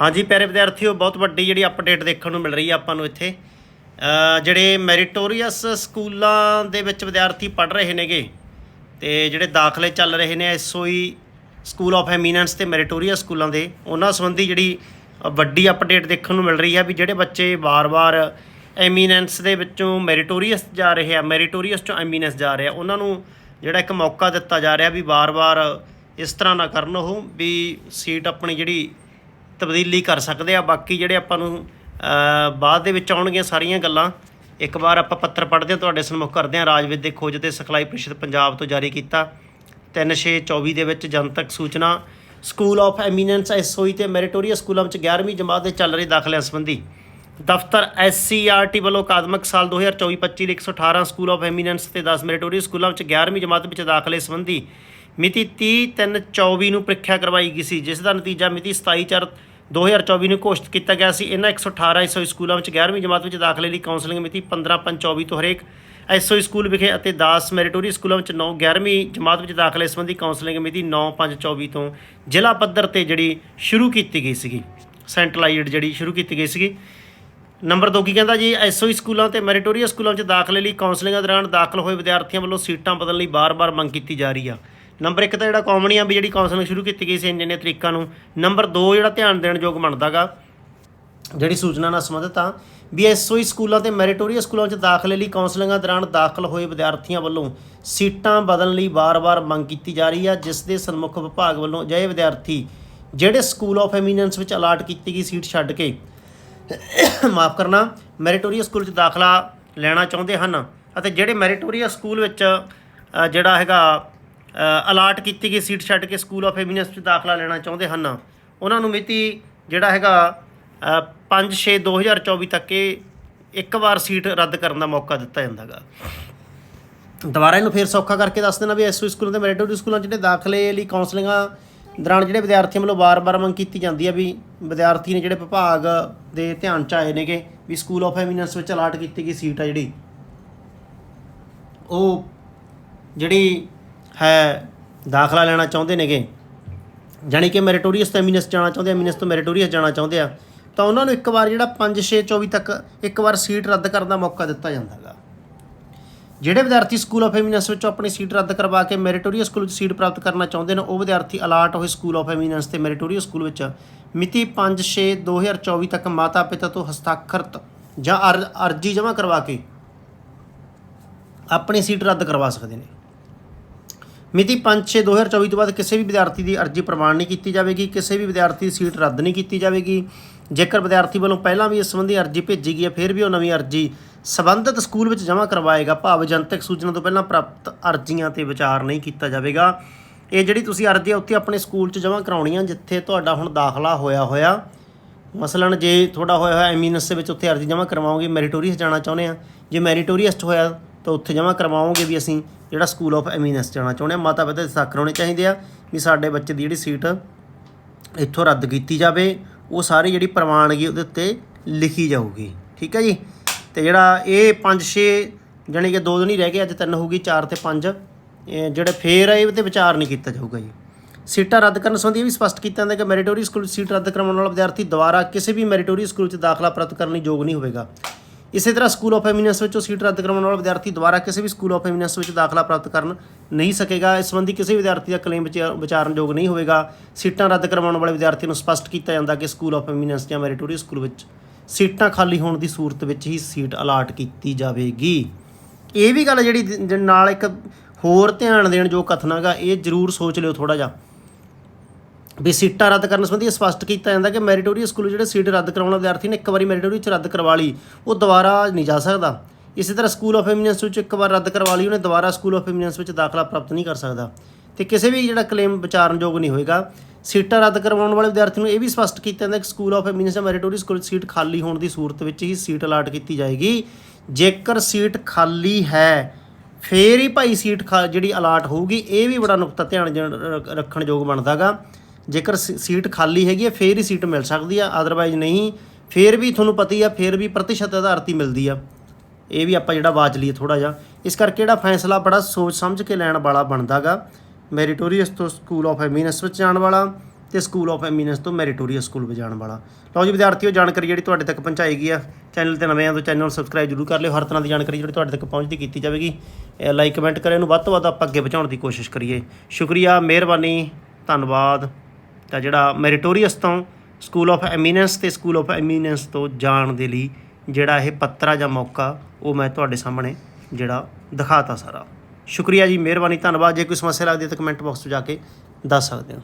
ਹਾਂਜੀ, ਪਿਆਰੇ ਵਿਦਿਆਰਥੀਓ, ਬਹੁਤ ਵੱਡੀ ਜਿਹੜੀ ਅਪਡੇਟ ਦੇਖਣ ਨੂੰ ਮਿਲ ਰਹੀ ਹੈ ਆਪਾਂ ਨੂੰ ਇੱਥੇ। ਜਿਹੜੇ ਮੈਰੀਟੋਰੀਅਸ ਸਕੂਲਾਂ ਦੇ ਵਿੱਚ ਵਿਦਿਆਰਥੀ ਪੜ ਰਹੇ ਨੇਗੇ ਤੇ ਜਿਹੜੇ ਦਾਖਲੇ ਚੱਲ ਰਹੇ ਨੇ ਐਸਓਈ ਸਕੂਲ ਆਫ ਐਮੀਨੈਂਸ ਤੇ ਮੈਰੀਟੋਰੀਅਸ ਸਕੂਲਾਂ ਦੇ, ਉਹਨਾਂ ਸੰਬੰਧੀ ਜਿਹੜੀ ਵੱਡੀ ਅਪਡੇਟ ਦੇਖਣ ਨੂੰ ਮਿਲ ਰਹੀ ਹੈ ਵੀ ਜਿਹੜੇ ਬੱਚੇ ਵਾਰ-ਵਾਰ ਐਮੀਨੈਂਸ ਦੇ ਵਿੱਚੋਂ ਮੈਰੀਟੋਰੀਅਸ ਜਾ ਰਹੇ ਆ ਮੈਰੀਟੋਰੀਅਸ ਚੋਂ ਐਮੀਨੈਂਸ ਜਾ ਰਹੇ ਆ, ਉਹਨਾਂ ਨੂੰ ਜਿਹੜਾ ਇੱਕ ਮੌਕਾ ਦਿੱਤਾ ਜਾ ਰਿਹਾ ਵੀ ਵਾਰ-ਵਾਰ ਇਸ ਤਰ੍ਹਾਂ ਨਾ ਕਰਨ ਉਹ, ਵੀ ਸੀਟ ਆਪਣੀ ਜਿਹੜੀ ਤਬਦੀਲੀ ਕਰ ਸਕਦੇ ਆ। ਬਾਕੀ ਜਿਹੜੇ ਆਪਾਂ ਨੂੰ ਬਾਅਦ ਦੇ ਵਿੱਚ ਆਉਣਗੀਆਂ ਸਾਰੀਆਂ ਗੱਲਾਂ, ਇੱਕ ਵਾਰ ਆਪਾਂ ਪੱਤਰ ਪੜ੍ਹਦੇ ਹਾਂ, ਤੁਹਾਡੇ ਸਨਮੁਖ ਕਰਦੇ ਹਾਂ। ਰਾਜ ਵਿਦਿਅਕ ਖੋਜ ਤੇ ਸਿਖਲਾਈ ਪ੍ਰੀਸ਼ਦ ਪੰਜਾਬ ਤੋਂ ਜਾਰੀ ਕੀਤਾ। 3624 ਦੇ ਵਿੱਚ ਜਨਤਕ ਸੂਚਨਾ। ਸਕੂਲ ਆਫ ਐਮੀਨੈਂਸ ਐਸਓਈ ਤੇ ਮੈਰੀਟੋਰੀਅਸ ਸਕੂਲਾਂ ਵਿੱਚ 11ਵੀਂ ਜਮਾਤ ਦੇ ਚੱਲ ਰਹੇ ਦਾਖਲਿਆਂ ਸੰਬੰਧੀ ਦਫ਼ਤਰ ਐਸਸੀਆਰਟੀ ਵੱਲੋਂ ਅਕਾਦਮਿਕ ਸਾਲ 2024-25 ਲਈ 118 ਸਕੂਲ ਆਫ ਐਮੀਨੈਂਸ ਤੇ 10 ਮੈਰੀਟੋਰੀਅਸ ਸਕੂਲਾਂ ਵਿੱਚ 11ਵੀਂ ਜਮਾਤ ਵਿੱਚ ਦਾਖਲੇ ਸੰਬੰਧੀ ਮਿਤੀ 30/3/24 ਨੂੰ ਪ੍ਰੀਖਿਆ ਕਰਵਾਈ ਗਈ ਸੀ, ਜਿਸ ਦਾ ਨਤੀਜਾ ਮਿਤੀ 27/4/2024 ਨੂੰ ਘੋਸ਼ਿਤ ਕੀਤਾ ਗਿਆ ਸੀ। ਇਹਨਾਂ 118 ਐਸਓਈ ਸਕੂਲਾਂ ਵਿੱਚ 11ਵੀਂ ਜਮਾਤ ਵਿੱਚ ਦਾਖਲੇ ਲਈ ਕਾਉਂਸਲਿੰਗ ਮਿਤੀ 15/5/24 ਤੋਂ ਹਰੇਕ ਐਸਓਈ ਸਕੂਲ ਵਿਖੇ ਅਤੇ 10 ਮੈਰੀਟੋਰੀ ਸਕੂਲਾਂ ਵਿੱਚ 9 11ਵੀਂ ਜਮਾਤ ਵਿੱਚ ਦਾਖਲੇ ਸੰਬੰਧੀ ਕਾਉਂਸਲਿੰਗ ਮਿਤੀ 9/5/24 ਤੋਂ ਜ਼ਿਲ੍ਹਾ ਪੱਧਰ ਤੇ ਜਿਹੜੀ ਸ਼ੁਰੂ ਕੀਤੀ ਗਈ ਸੀਗੀ ਸੈਂਟਰਲਾਈਜ਼ਡ ਜਿਹੜੀ ਸ਼ੁਰੂ ਕੀਤੀ ਗਈ ਸੀਗੀ। ਨੰਬਰ 2 ਕੀ ਕਹਿੰਦਾ ਜੀ? ਐਸਓਈ ਸਕੂਲਾਂ ਤੇ ਮੈਰੀਟੋਰੀਅਸ ਸਕੂਲਾਂ ਵਿੱਚ ਦਾਖਲੇ ਲਈ ਕਾਉਂਸਲਿੰਗ ਦੌਰਾਨ ਦਾਖਲ ਹੋਏ ਵਿਦਿਆਰਥੀਆਂ ਵੱਲੋਂ ਸੀਟਾਂ ਬਦਲਣ ਲਈ ਬਾਰ-ਬਾਰ ਮੰਗ ਕੀਤੀ ਜਾ ਰਹੀ ਆ। ਨੰਬਰ 1 ਤਾਂ ਜਿਹੜਾ ਕਾਮਨ ਆ ਵੀ ਜਿਹੜੀ ਕਾਉਂਸਲਿੰਗ ਸ਼ੁਰੂ ਕੀਤੀ ਗਈ ਸੀ ਇੰਨੇ ਨੇ ਤਰੀਕਾਂ ਨੂੰ। ਨੰਬਰ 2 ਜਿਹੜਾ ਧਿਆਨ ਦੇਣ ਯੋਗ ਬਣਦਾਗਾ, ਜਿਹੜੀ ਸੂਚਨਾ ਨਾਲ ਸੰਬੰਧਿਤ ਆ, ਵੀ ਐਸਓਈ ਸਕੂਲਾਂ ਤੇ ਮੈਰੀਟੋਰੀਅਸ ਸਕੂਲਾਂ ਵਿੱਚ ਦਾਖਲੇ ਲਈ ਕਾਉਂਸਲਿੰਗਾਂ ਦੌਰਾਨ ਦਾਖਲ ਹੋਏ ਵਿਦਿਆਰਥੀਆਂ ਵੱਲੋਂ ਸੀਟਾਂ ਬਦਲਣ ਲਈ ਵਾਰ-ਵਾਰ ਮੰਗ ਕੀਤੀ ਜਾ ਰਹੀ ਆ, ਜਿਸ ਦੇ ਸਨਮੁਖ ਵਿਭਾਗ ਵੱਲੋਂ ਅਜਿਹੇ ਵਿਦਿਆਰਥੀ ਜਿਹੜੇ ਸਕੂਲ ਆਫ ਐਮੀਨੈਂਸ ਵਿੱਚ ਅਲਾਟ ਕੀਤੀ ਗਈ ਸੀਟ ਛੱਡ ਕੇ ਮਾਫ ਕਰਨਾ ਮੈਰੀਟੋਰੀਅਸ ਸਕੂਲ 'ਚ ਦਾਖਲਾ ਲੈਣਾ ਚਾਹੁੰਦੇ ਹਨ ਅਤੇ ਜਿਹੜੇ ਮੈਰੀਟੋਰੀਅਸ ਸਕੂਲ ਵਿੱਚ ਜਿਹੜਾ ਹੈਗਾ ਅਲਾਟ ਕੀਤੀ ਗਈ ਸੀਟ ਛੱਡ ਕੇ ਸਕੂਲ ਆਫ ਐਮੀਨੈਂਸ 'ਚ ਦਾਖਲਾ ਲੈਣਾ ਚਾਹੁੰਦੇ ਹਨ। ਉਹਨਾਂ ਨੂੰ ਮਿਤੀ ਜਿਹੜਾ ਹੈਗਾ 5/6/2024 ਤੱਕ ਇਹ ਇੱਕ ਵਾਰ ਸੀਟ ਰੱਦ ਕਰਨ ਦਾ ਮੌਕਾ ਦਿੱਤਾ ਜਾਂਦਾਗਾ। ਦੁਬਾਰਾ ਇਹਨੂੰ ਫੇਰ ਸੌਖਾ ਕਰਕੇ ਦੱਸ ਦੇਣਾ ਵੀ ਐਸਓ ਸਕੂਲਾਂ ਤੇ ਮੈਰੀਟੋਰੀ ਸਕੂਲਾਂ 'ਚ ਜਿਹੜੇ ਦਾਖਲੇ ਲਈ ਕਾਉਂਸਲਿੰਗਾਂ ਦੌਰਾਨ ਜਿਹੜੇ ਵਿਦਿਆਰਥੀਆਂ ਵੱਲੋਂ ਵਾਰ-ਵਾਰ ਮੰਗ ਕੀਤੀ ਜਾਂਦੀ ਹੈ ਵੀ ਵਿਦਿਆਰਥੀ ਨੇ ਜਿਹੜੇ ਵਿਭਾਗ ਦੇ ਧਿਆਨ 'ਚ ਆਏ ਨੇਗੇ ਵੀ ਸਕੂਲ ਆਫ ਐਮੀਨੈਂਸ ਵਿੱਚ ਅਲਾਟ ਕੀਤੀ ਗਈ ਸੀਟ ਆ ਜਿਹੜੀ, ਉਹ ਜਿਹੜੀ ਹੈ, ਦਾਖਲਾ ਲੈਣਾ ਚਾਹੁੰਦੇ ਨੇਗੇ। ਜਾਣੀ ਕਿ ਮੈਰੀਟੋਰੀਅਸ ਤੋਂ ਐਮੀਨਸ ਜਾਣਾ ਚਾਹੁੰਦੇ ਆ ਐਮੀਨਸ ਤੋਂ ਮੈਰੀਟੋਰੀਅਸ ਜਾਣਾ ਚਾਹੁੰਦੇ ਆ, ਤਾਂ ਉਹਨਾਂ ਨੂੰ ਇੱਕ ਵਾਰ ਜਿਹੜਾ 5 6 24 ਤੱਕ ਇੱਕ ਵਾਰ ਸੀਟ ਰੱਦ ਕਰਨ ਦਾ ਮੌਕਾ ਦਿੱਤਾ ਜਾਂਦਾ ਜਾਂਦਾਗਾ ਜਿਹੜੇ ਵਿਦਿਆਰਥੀ ਸਕੂਲ ਆਫ ਐਮੀਨੈਂਸ ਵਿੱਚੋਂ ਆਪਣੀ ਸੀਟ ਰੱਦ ਕਰਵਾ ਕੇ ਮੈਰੀਟੋਰੀਅਸ ਸਕੂਲ ਵਿੱਚ ਸੀਟ ਪ੍ਰਾਪਤ ਕਰਨਾ ਚਾਹੁੰਦੇ ਨੇ, ਉਹ ਵਿਦਿਆਰਥੀ ਅਲਾਟ ਹੋਏ ਸਕੂਲ ਆਫ ਐਮੀਨੈਂਸ ਤੇ ਮੈਰੀਟੋਰੀਅਸ ਸਕੂਲ ਵਿੱਚ, ਮਿਤੀ 5/6/2024 ਤੱਕ ਮਾਤਾ ਪਿਤਾ ਤੋਂ ਹਸਤਾਖਰਤ ਜਾਂ ਅਰ- ਅਰਜੀ ਜਮ੍ਹਾਂ ਕਰਵਾ ਕੇ ਆਪਣੀ ਸੀਟ ਰੱਦ ਕਰਵਾ ਸਕਦੇ ਨੇ। ਮਿਤੀ 5/6/2024 ਤੋਂ ਬਾਅਦ ਕਿਸੇ ਵੀ ਵਿਦਿਆਰਥੀ ਦੀ ਅਰਜੀ ਪ੍ਰਵਾਨ ਨਹੀਂ ਕੀਤੀ ਜਾਵੇਗੀ, ਕਿਸੇ ਵੀ ਵਿਦਿਆਰਥੀ ਦੀ ਸੀਟ ਰੱਦ ਨਹੀਂ ਕੀਤੀ ਜਾਵੇਗੀ। ਜੇਕਰ ਵਿਦਿਆਰਥੀ ਵੱਲੋਂ ਪਹਿਲਾਂ ਵੀ ਇਸ ਸੰਬੰਧੀ ਅਰਜੀ ਭੇਜੀ ਗਈ ਹੈ, ਫਿਰ ਵੀ ਉਹ ਨਵੀਂ ਅਰਜੀ ਸਬੰਧਤ ਸਕੂਲ ਵਿੱਚ ਜਮ੍ਹਾਂ ਕਰਵਾਏਗਾ। ਭਾਵ ਜਨਤਕ ਸੂਚਨਾ ਤੋਂ ਪਹਿਲਾਂ ਪ੍ਰਾਪਤ ਅਰਜ਼ੀਆਂ ਤੇ ਵਿਚਾਰ ਨਹੀਂ ਕੀਤਾ ਜਾਵੇਗਾ। ਇਹ ਜਿਹੜੀ ਤੁਸੀਂ ਅਰਜ਼ੀ ਹੈ, ਉੱਥੇ ਆਪਣੇ ਸਕੂਲ 'ਚ ਜਮ੍ਹਾਂ ਕਰਾਉਣੀ ਆ ਜਿੱਥੇ ਤੁਹਾਡਾ ਹੁਣ ਦਾਖਲਾ ਹੋਇਆ ਹੋਇਆ। ਮਸਲਨ ਜੇ ਤੁਹਾਡਾ ਹੋਇਆ ਹੋਇਆ ਐਮੀਨਸ ਦੇ ਵਿੱਚ ਉੱਥੇ ਅਰਜ਼ੀ ਜਮ੍ਹਾਂ ਕਰਵਾਓਗੇ, ਮੈਰੀਟੋਰੀਅਸ ਜਾਣਾ ਚਾਹੁੰਦੇ ਆ। ਜੇ ਮੈਰੀਟੋਰੀਅਸਟ ਹੋਇਆ ਤਾਂ ਉੱਥੇ ਜਮ੍ਹਾਂ ਕਰਵਾਓਗੇ ਵੀ ਅਸੀਂ ਜਿਹੜਾ ਸਕੂਲ ਆਫ ਐਮੀਨੈਂਸ ਜਾਣਾ ਚਾਹੁੰਦੇ ਆ ਮਾਤਾ ਪਿਤਾ ਦੇ ਸਾਖਰ ਹੋਣੇ ਚਾਹੀਦੇ ਆ ਵੀ ਸਾਡੇ ਬੱਚੇ ਦੀ ਜਿਹੜੀ ਸੀਟ ਇੱਥੋਂ ਰੱਦ ਕੀਤੀ ਜਾਵੇ, ਉਹ ਸਾਰੀ ਜਿਹੜੀ ਪ੍ਰਵਾਨਗੀ ਉਹਦੇ ਉੱਤੇ ਲਿਖੀ ਜਾਊਗੀ। ਠੀਕ ਹੈ ਜੀ? ਤੇ ਜਿਹੜਾ ਇਹ 5 6 ਜਾਣੀ ਕਿ ਦੋ ਦਿਨ ਹੀ ਰਹਿ ਗਏ, ਅੱਜ ਤਿੰਨ ਹੋਊਗੀ 4 ਤੇ 5 ਜਿਹੜੇ ਫੇਰ ਆ, ਇਹ ਵਿਚਾਰ ਨਹੀਂ ਕੀਤਾ ਜਾਊਗਾ ਜੀ। ਸੀਟਾਂ ਰੱਦ ਕਰਨ ਸੰਬੰਧੀ ਇਹ ਵੀ ਸਪਸ਼ਟ ਕੀਤਾ ਜਾਂਦਾ ਕਿ ਮੈਰੀਟੋਰੀ ਸਕੂਲ ਸੀਟ ਰੱਦ ਕਰਵਾਉਣ ਵਾਲਾ ਵਿਦਿਆਰਥੀ ਦੁਬਾਰਾ ਕਿਸੇ ਵੀ ਮੈਰੀਟੋਰੀ ਸਕੂਲ 'ਚ ਦਾਖਲਾ ਪ੍ਰਾਪਤ ਕਰਨ ਲਈ ਯੋਗ ਨਹੀਂ ਹੋਵੇਗਾ। ਇਸੇ ਤਰ੍ਹਾਂ ਸਕੂਲ ਆਫ ਐਮੀਨੈਂਸ ਵਿੱਚੋਂ ਸੀਟ ਰੱਦ ਕਰਵਾਉਣ ਵਾਲਾ ਵਿਦਿਆਰਥੀ ਦੁਬਾਰਾ ਕਿਸੇ ਵੀ ਸਕੂਲ ਆਫ ਐਮੀਨੈਂਸ ਵਿੱਚ ਦਾਖਲਾ ਪ੍ਰਾਪਤ ਕਰਨ ਨਹੀਂ ਸਕੇਗਾ। ਇਸ ਸੰਬੰਧੀ ਕਿਸੇ ਵਿਦਿਆਰਥੀ ਦਾ ਕਲੇਮ ਵਿਚਾਰਨਯੋਗ ਨਹੀਂ ਹੋਵੇਗਾ। ਸੀਟਾਂ ਰੱਦ ਕਰਵਾਉਣ ਵਾਲੇ ਵਿਦਿਆਰਥੀ ਨੂੰ ਸਪਸ਼ਟ ਕੀਤਾ ਜਾਂਦਾ ਕਿ ਸਕੂਲ ਆਫ ਐਮੀਨੈਂਸ ਜਾਂ ਮੈਰੀਟੋਰੀ ਸਕੂਲ ਵਿੱਚ ਸੀਟਾਂ ਖਾਲੀ ਹੋਣ ਦੀ ਸੂਰਤ ਵਿੱਚ ਹੀ ਸੀਟ ਅਲਾਟ ਕੀਤੀ ਜਾਵੇਗੀ। ਇਹ ਵੀ ਗੱਲ ਜਿਹੜੀ ਨਾਲ ਇੱਕ ਹੋਰ ਧਿਆਨ ਦੇਣ ਜੋ ਕਥਨਾਗਾ ਇਹ ਜ਼ਰੂਰ ਸੋਚ ਲਿਓ ਥੋੜਾ ਜਿਹਾ। ਵੀ ਸੀਟਾਂ ਰੱਦ ਕਰਨ ਸੰਬੰਧੀ ਸਪਸ਼ਟ ਕੀਤਾ ਜਾਂਦਾ ਕਿ ਮੈਰੀਟੋਰੀਅਸ ਸਕੂਲ ਜਿਹੜੇ ਸੀਟ ਰੱਦ ਕਰਾਉਣ ਵਾਲਾ ਵਿਦਿਆਰਥੀ ਨੇ ਇੱਕ ਵਾਰੀ ਮੈਰੀਟੋਰੀ ਚ ਰੱਦ ਕਰਵਾ ਲਈ, ਉਹ ਦੁਬਾਰਾ ਨਹੀਂ ਜਾ ਸਕਦਾ। ਇਸੇ ਤਰ੍ਹਾਂ ਸਕੂਲ ਆਫ ਐਮੀਨੈਂਸ ਵਿੱਚ ਇੱਕ ਵਾਰ ਰੱਦ ਕਰਵਾ ਲਈ, ਉਹਨੇ ਦੁਬਾਰਾ ਸਕੂਲ ਆਫ ਐਮੀਨੈਂਸ ਵਿੱਚ ਦਾਖਲਾ ਪ੍ਰਾਪਤ ਨਹੀਂ ਕਰ ਸਕਦਾ। ਤੇ ਕਿਸੇ ਵੀ ਜਿਹੜਾ ਕਲੇਮ ਵਿਚਾਰਨਯੋਗ ਨਹੀਂ ਹੋਏਗਾ, ਸੀਟਾਂ ਰੱਦ ਕਰਵਾਉਣ ਵਾਲੇ ਵਿਦਿਆਰਥੀ ਨੂੰ ਇਹ ਵੀ ਸਪਸ਼ਟ ਕੀਤਾ ਜਾਂਦਾ ਕਿ ਸਕੂਲ ਆਫ ਐਮੀਨੈਂਸ ਜਾਂ ਮੈਰੀਟੋਰੀ ਸਕੂਲ 'ਚ ਸੀਟ ਖਾਲੀ ਹੋਣ ਦੀ ਸੂਰਤ ਵਿੱਚ ਹੀ ਸੀਟ ਅਲਾਟ ਕੀਤੀ ਜਾਏਗੀ। ਜੇਕਰ ਸੀਟ ਖਾਲੀ ਹੈ, ਫੇਰ ਹੀ ਭਾਈ ਸੀਟ ਖਾ- ਜਿਹੜੀ ਅਲਾਟ ਹੋਊਗੀ, ਇਹ ਵੀ ਬੜਾ ਨੁਕਤਾ ਧਿਆਨ ਰ- ਰੱਖਣ ਯੋਗ ਬਣਦਾਗਾ। ਜੇਕਰ ਸੀ- ਸੀਟ ਖਾਲੀ ਹੈਗੀ ਹੈ, ਫੇਰ ਹੀ ਸੀਟ ਮਿਲ ਸਕਦੀ ਆ ਅਦਰਵਾਈਜ਼ ਨਹੀਂ, ਫੇਰ ਵੀ ਤੁਹਾਨੂੰ ਪਤਾ ਹੀ ਆ, ਫੇਰ ਵੀ ਪ੍ਰਤੀਸ਼ਤ ਆਧਾਰ ਤੇ ਮਿਲਦੀ ਆ। ਇਹ ਵੀ ਆਪਾਂ ਜਿਹੜਾ ਵਾਚ ਲਈਏ ਥੋੜਾ ਜਿਹਾ। ਇਸ ਕਰਕੇ ਜਿਹੜਾ ਫੈਸਲਾ ਬੜਾ ਸੋਚ ਸਮਝ ਕੇ ਲੈਣ ਵਾਲਾ ਬਣਦਾਗਾ ਮੈਰੀਟੋਰੀਅਸ ਤੋਂ ਸਕੂਲ ਆਫ ਐਮੀਨਸ ਵਿੱਚ ਜਾਣ ਵਾਲਾ ਤੇ ਸਕੂਲ ਆਫ ਐਮੀਨਸ ਤੋਂ ਮੈਰੀਟੋਰੀਅਸ ਸਕੂਲ ਵਿੱਚ ਜਾਣ ਵਾਲਾ। ਲਓ ਜੀ ਵਿਦਿਆਰਥੀਓ, ਜਾਣਕਾਰੀ ਜਿਹੜੀ ਤੁਹਾਡੇ ਤੱਕ ਪਹੁੰਚਾਈ ਗਈ ਆ ਚੈਨਲ ਤੇ ਨਵੇਂ ਆ ਤਾਂ ਚੈਨਲ ਨੂੰ ਸਬਸਕ੍ਰਾਈਬ ਜ਼ਰੂਰ ਕਰ ਲਿਓ। ਹਰ ਤਰ੍ਹਾਂ ਦੀ ਜਾਣਕਾਰੀ ਜਿਹੜੀ ਤੁਹਾਡੇ ਤੱਕ ਪਹੁੰਚਦੀ ਕੀਤੀ ਜਾਵੇਗੀ। ਲਾਈਕ ਕਮੈਂਟ ਕਰਿਓ, ਇਹਨੂੰ ਵੱਧ ਤੋਂ ਵੱਧ ਆਪਾਂ ਅੱਗੇ ਪਹੁੰਚਾਉਣ ਦੀ ਕੋਸ਼ਿਸ਼ ਕਰੀਏ। ਸ਼ੁਕਰੀਆ, ਮਿਹਰਬਾਨੀ, ਧੰਨਵਾਦ। ਤਾਂ ਜਿਹੜਾ ਮੈਰੀਟੋਰੀਅਸ ਤੋਂ ਸਕੂਲ ਆਫ ਐਮੀਨੈਂਸ ਤੇ ਸਕੂਲ ਆਫ ਐਮੀਨੈਂਸ ਤੋਂ ਜਾਣ ਦੇ ਲਈ ਜਿਹੜਾ ਇਹ ਪੱਤਰਾ ਜਾਂ ਮੌਕਾ, ਉਹ ਮੈਂ ਤੁਹਾਡੇ ਸਾਹਮਣੇ ਜਿਹੜਾ ਦਿਖਾਤਾ ਸਾਰਾ। ਸ਼ੁਕਰੀਆ ਜੀ, ਮਿਹਰਬਾਨੀ, ਧੰਨਵਾਦ। ਜੇ ਕੋਈ ਸਮੱਸਿਆ ਲੱਗਦੀ ਹੈ ਤਾਂ ਕਮੈਂਟ ਬਾਕਸ 'ਚ ਜਾ ਕੇ ਦੱਸ ਸਕਦੇ ਹੋ।